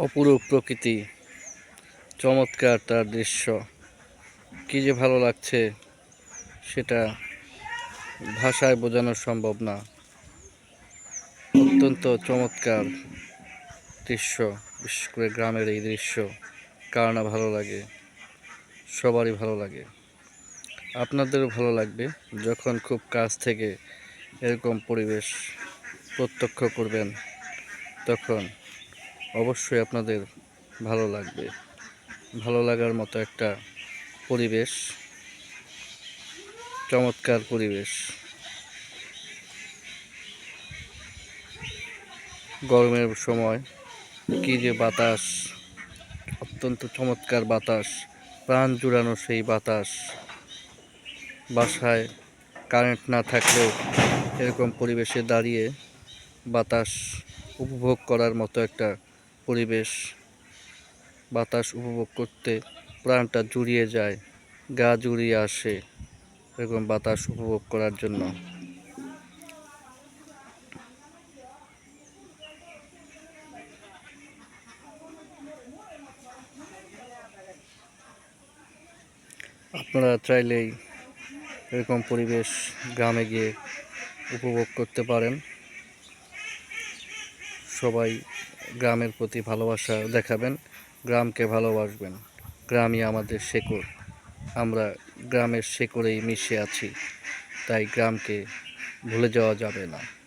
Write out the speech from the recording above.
অপরূপ প্রকৃতি, চমৎকার তার দৃশ্য। কি যে ভালো লাগছে সেটা ভাষায় বোঝানো সম্ভব না। অত্যন্ত চমৎকার দৃশ্য, বিশেষ করে গ্রামের এই দৃশ্য। কার না ভালো লাগে? সবারই ভালো লাগে। আপনাদেরও ভালো লাগবে যখন খুব কাছ থেকে এরকম পরিবেশ প্রত্যক্ষ করবেন তখন। অবশ্যই আপনাদের ভালো লাগবে। ভালো লাগার মতো একটা পরিবেশ। চমৎকার পরিবেশ। গরমের সময় কি যে বাতাস, অত্যন্ত চমৎকার বাতাস, প্রাণ জুড়ানো সেই বাতাস। বাসায় কারেন্ট না থাকলেও এরকম পরিবেশে দাঁড়িয়ে বাতাস উপভোগ করার মতো একটা পরিবেশ, বাতাস উপভোগ করতে প্রাণটা জুড়িয়ে যায়, গা জুড়িয়ে আসে এরকম বাতাস উপভোগ করার জন্য। আপনারা চাইলেই এরকম পরিবেশ গ্রামে গিয়ে উপভোগ করতে পারেন। সবাই গ্রামের প্রতি ভালোবাসা দেখাবেন, গ্রামকে ভালোবাসবেন। গ্রামই আমাদের শেকড়। আমরা গ্রামের শেকড়েই মিশে আছি, তাই গ্রামকে ভুলে যাওয়া যাবে না।